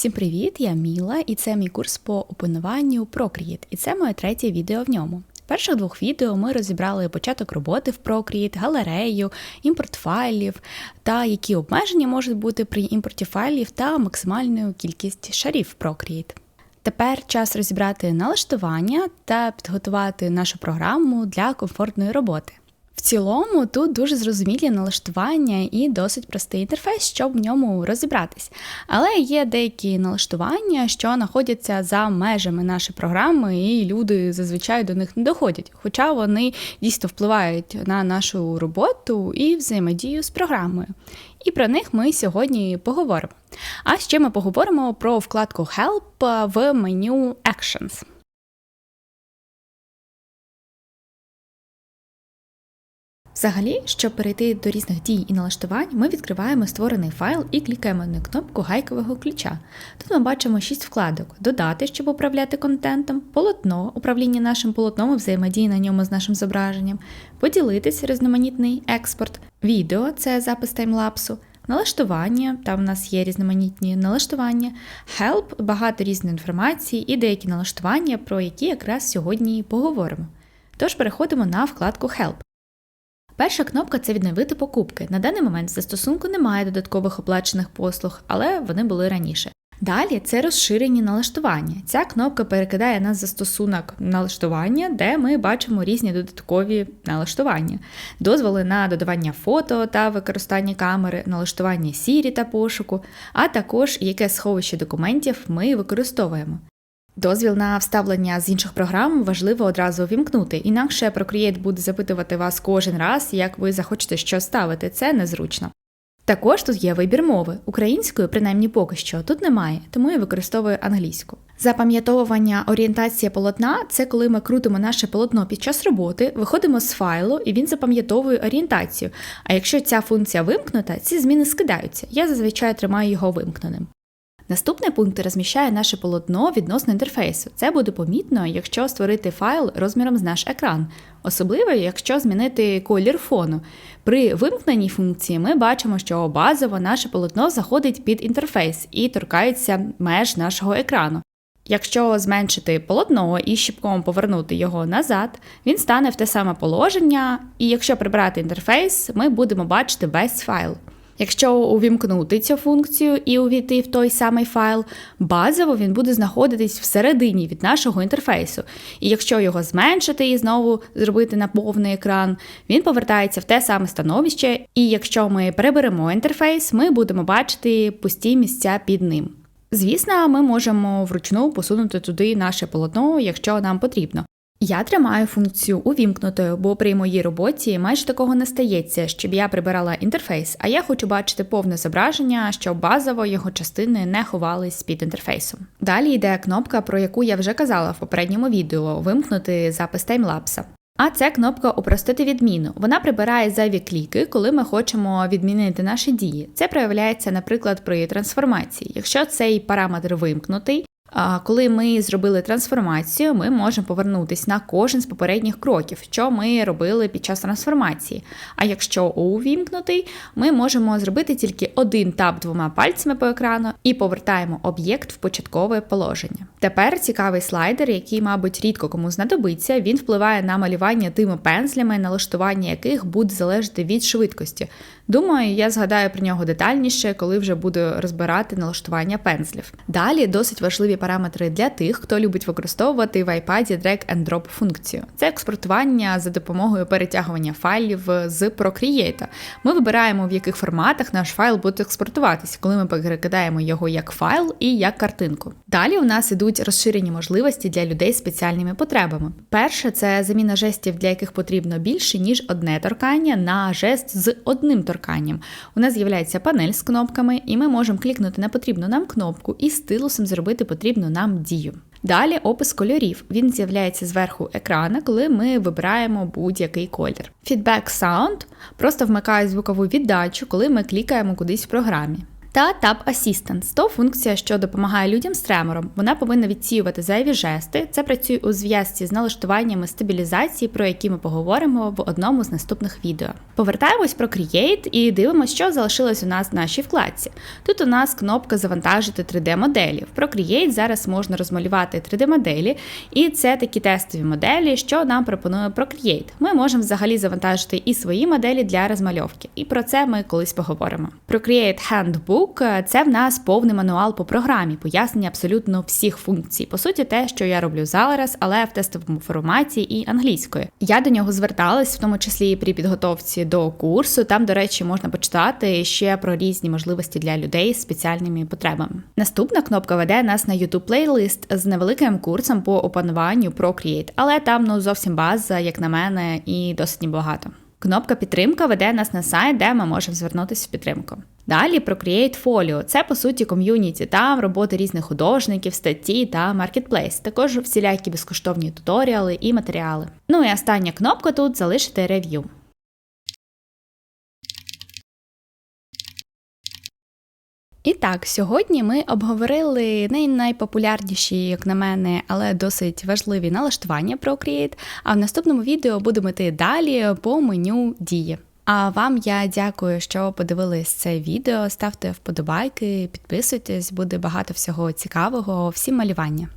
Всім привіт! Я Міла, і це мій курс по опануванню Procreate, і це моє третє відео в ньому. В перших двох відео ми розібрали початок роботи в Procreate, галерею, імпорт файлів та які обмеження можуть бути при імпорті файлів та максимальну кількість шарів в Procreate. Тепер час розібрати налаштування та підготувати нашу програму для комфортної роботи. В цілому тут дуже зрозумілі налаштування і досить простий інтерфейс, щоб в ньому розібратись. Але є деякі налаштування, що знаходяться за межами нашої програми, і люди зазвичай до них не доходять. Хоча вони дійсно впливають на нашу роботу і взаємодію з програмою. І про них ми сьогодні поговоримо. А ще ми поговоримо про вкладку Help в меню Actions. Взагалі, щоб перейти до різних дій і налаштувань, ми відкриваємо створений файл і клікаємо на кнопку гайкового ключа. Тут ми бачимо 6 вкладок: додати, щоб управляти контентом, полотно, управління нашим полотном і взаємодії на ньому з нашим зображенням, поділитись різноманітний експорт, відео це запис таймлапсу. Налаштування, там в нас є різноманітні налаштування, help, багато різної інформації і деякі налаштування, про які якраз сьогодні поговоримо. Тож переходимо на вкладку Help. Перша кнопка це відновити покупки. На даний момент застосунку немає додаткових оплачених послуг, але вони були раніше. Далі це розширені налаштування. Ця кнопка перекидає нас застосунок налаштування, де ми бачимо різні додаткові налаштування, дозволи на додавання фото та використання камери, налаштування сірі та пошуку, а також яке сховище документів ми використовуємо. Дозвіл на вставлення з інших програм важливо одразу увімкнути, інакше Procreate буде запитувати вас кожен раз, як ви захочете що ставити. Це незручно. Також тут є вибір мови. Української, принаймні поки що, тут немає, тому я використовую англійську. Запам'ятовування орієнтація полотна це коли ми крутимо наше полотно під час роботи, виходимо з файлу і він запам'ятовує орієнтацію. А якщо ця функція вимкнута, ці зміни скидаються. Я зазвичай тримаю його вимкненим. Наступний пункт розміщає наше полотно відносно інтерфейсу. Це буде помітно, якщо створити файл розміром з наш екран, особливо, якщо змінити колір фону. При вимкненій функції ми бачимо, що базово наше полотно заходить під інтерфейс і торкається меж нашого екрану. Якщо зменшити полотно і щіпком повернути його назад, він стане в те саме положення, і якщо прибрати інтерфейс, ми будемо бачити весь файл. Якщо увімкнути цю функцію і увійти в той самий файл, базово він буде знаходитись всередині від нашого інтерфейсу. І якщо його зменшити і знову зробити на повний екран, він повертається в те саме становище. І якщо ми переберемо інтерфейс, ми будемо бачити пусті місця під ним. Звісно, ми можемо вручну посунути туди наше полотно, якщо нам потрібно. Я тримаю функцію увімкнутою, бо при моїй роботі майже такого не стається, щоб я прибирала інтерфейс, а я хочу бачити повне зображення, щоб базово його частини не ховались під інтерфейсом. Далі йде кнопка, про яку я вже казала в попередньому відео вимкнути запис таймлапса. А це кнопка Упростити відміну. Вона прибирає зайві кліки, коли ми хочемо відмінити наші дії. Це проявляється, наприклад, при трансформації. Якщо цей параметр вимкнутий, коли ми зробили трансформацію, ми можемо повернутися на кожен з попередніх кроків, що ми робили під час трансформації. А якщо увімкнутий, ми можемо зробити тільки один тап двома пальцями по екрану і повертаємо об'єкт в початкове положення. Тепер цікавий слайдер, який, мабуть, рідко кому знадобиться, він впливає на малювання тими пензлями, налаштування яких буде залежати від швидкості. Думаю, я згадаю про нього детальніше, коли вже буду розбирати налаштування пензлів. Далі досить важливі параметри для тих, хто любить використовувати в iPad drag and drop функцію. Це експортування за допомогою перетягування файлів з Procreate. Ми вибираємо, в яких форматах наш файл буде експортуватися, коли ми перекидаємо його як файл і як картинку. Далі у нас ідуть розширені можливості для людей з спеціальними потребами. Перше це заміна жестів, для яких потрібно більше, ніж одне торкання на жест з одним торканням. У нас з'являється панель з кнопками, і ми можемо клікнути на потрібну нам кнопку і стилусом зробити потрібну нам дію. Далі опис кольорів. Він з'являється зверху екрана, коли ми вибираємо будь-який колір. Feedback Sound просто вмикає звукову віддачу, коли ми клікаємо кудись в програмі. Та Tab Assistant – то функція, що допомагає людям з тремором. Вона повинна відсіювати зайві жести. Це працює у зв'язці з налаштуваннями стабілізації, про які ми поговоримо в одному з наступних відео. Повертаємось про Create і дивимося, що залишилось у нас в нашій вкладці. Тут у нас кнопка Завантажити 3D-моделі. В Procreate зараз можна розмалювати 3D-моделі, і це такі тестові моделі, що нам пропонує Procreate. Ми можемо взагалі завантажити і свої моделі для розмальовки. І про це ми колись поговоримо. Procreate Handbook – це в нас повний мануал по програмі, пояснення абсолютно всіх функцій. По суті, те, що я роблю зараз, але в тестовому форматі і англійською. Я до нього зверталась, в тому числі і при підготовці до курсу. Там, до речі, можна почитати ще про різні можливості для людей з спеціальними потребами. Наступна кнопка веде нас на youtube плейлист з невеликим курсом по опануванню Procreate, але там ну зовсім база, як на мене, і досить небагато. Кнопка підтримка веде нас на сайт, де ми можемо звернутися в підтримку. Далі про Create Folio – це по суті ком'юніті, там роботи різних художників, статті та маркетплейс, також всілякі безкоштовні туторіали і матеріали. Ну і остання кнопка тут залишити рев'ю. І так, сьогодні ми обговорили не найпопулярніші, як на мене, але досить важливі налаштування Procreate, А в наступному відео будемо йти далі по меню дії. А вам я дякую, що подивились це відео. Ставте вподобайки, підписуйтесь, буде багато всього цікавого. Всім малювання.